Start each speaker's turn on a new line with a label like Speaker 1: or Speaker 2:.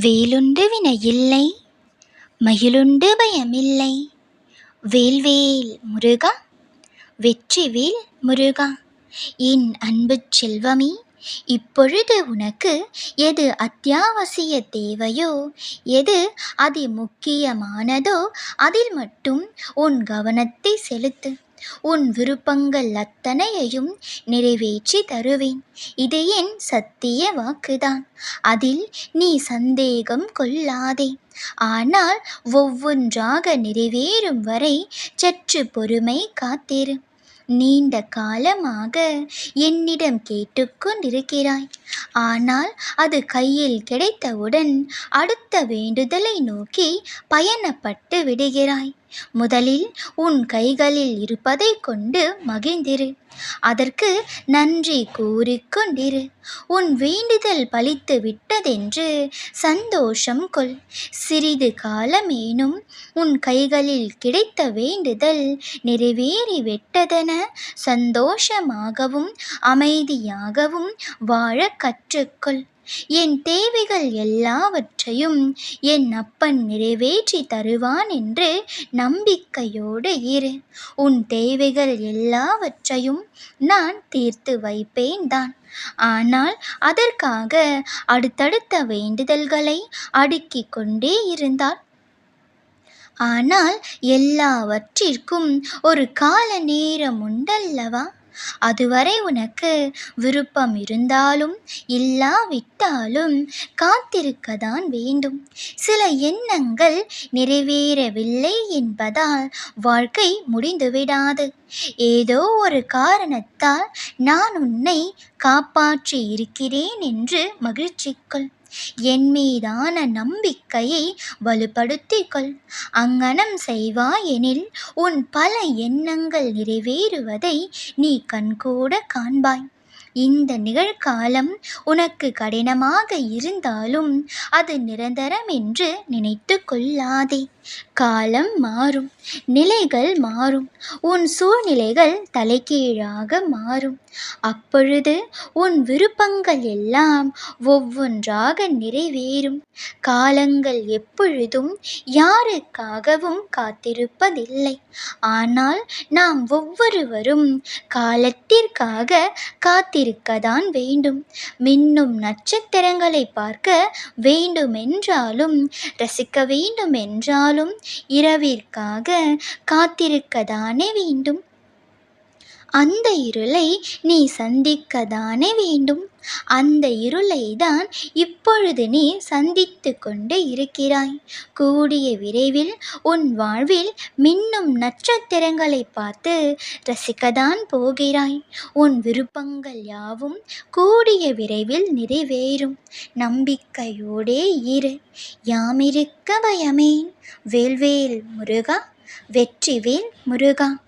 Speaker 1: வேலுண்டு வினையில்லை மகிழுண்டு பயமில்லை. வேல்வேல் முருகா வெற்றிவேல் முருகா. என் அன்புச் செல்வமே இப்பொழுது உனக்கு எது அத்தியாவசிய தேவையோ எது அதி முக்கியமானதோ அதில் மட்டும் உன் கவனத்தை செலுத்து. உன் விருப்பங்கள் அத்தனையையும் நிறைவேற்றி தருவேன். இது என் சத்திய வாக்குதான். அதில் நீ சந்தேகம் கொள்ளாதே. ஆனால் ஒவ்வொன்றாக நிறைவேறும் வரை சற்று பொறுமை காத்திரு. நீண்ட காலமாக என்னிடம் கேட்டுக்கொண்டிருக்கிறாய். ஆனால் அது கையில் கிடைத்தவுடன் அடுத்த வேண்டுதலை நோக்கி பயணப்பட்டு விடுகிறாய். முதலில் உன் கைகளில் இருப்பதை கொண்டு மகிழ்ந்திரு. அதற்கு நன்றி கூறிக்கொண்டிரு உன் வேண்டுதல் பலித்து விட்டதென்று சந்தோஷம் கொள். சிறிது காலமேனும் உன் கைகளில் கிடைத்த வேண்டுதல் நிறைவேறி விட்டதென சந்தோஷமாகவும் அமைதியாகவும் வாழ கற்றுக்கொள். என் தேவைகள் எல்லாவற்றையும் என் அப்பன் நிறைவேற்றி தருவான் என்று நம்பிக்கையோடு இரு. உன் தேவைகள் எல்லாவற்றையும் நான் தீர்த்து வைப்பேன் தான். ஆனால் அதற்காக அடுத்தடுத்த வேண்டுதல்களை அடுக்கிக் கொண்டே இருந்தால் ஆனால் எல்லாவற்றிற்கும் ஒரு கால நேரம் உண்டல்லவா? அதுவரை உனக்கு விருப்பம் இருந்தாலும் இல்லாவிட்டாலும் காத்திருக்கத்தான் வேண்டும். சில எண்ணங்கள் நிறைவேறவில்லை என்பதால் வாழ்க்கை முடிந்துவிடாது. ஏதோ ஒரு காரணத்தால் நான் உன்னை காப்பாற்றி இருக்கிறேன் என்று மகிழ்ச்சிக்குள். என் மீதான நம்பிக்கையை வலுப்படுத்திக் கொள் அங்ஙனம் செய்வாயெனில் உன் பல எண்ணங்கள் நிறைவேறுவதை நீ கண்கூட காண்பாய். இந்த நிகழ்காலம் உனக்கு கடினமாக இருந்தாலும் அது நிரந்தரம் என்று நினைத்து கொள்ளாதே. காலம் மாறும் நிலைகள் மாறும். உன் சூழ்நிலைகள் தலைகீழாக மாறும். அப்பொழுது உன் விருப்பங்கள் எல்லாம் ஒவ்வொன்றாக நிறைவேறும். காலங்கள் எப்பொழுதும் யாருக்காகவும் காத்திருப்பதில்லை. ஆனால் நாம் ஒவ்வொருவரும் காலத்திற்காக காத்திருக்கதான் வேண்டும். மின்னும் நட்சத்திரங்களை பார்க்க வேண்டுமென்றாலும் ரசிக்க வேண்டுமென்றாலும் இரவிற்காக காத்திருக்கதானே வேண்டும். அந்த இருளை நீ சந்திக்கத்தானே வேண்டும். அந்த இருளை தான் இப்பொழுது நீ சந்தித்து கொண்டு இருக்கிறாய். கூடிய விரைவில் உன் வாழ்வில் மின்னும் நட்சத்திரங்களை பார்த்து ரசிக்கத்தான் போகிறாய். உன் விருப்பங்கள் யாவும் கூடிய விரைவில் நிறைவேறும். நம்பிக்கையோடே இரு. யாமிருக்க பயமேன் வேல்வேல் முருகா வெற்றிவேல் முருகா.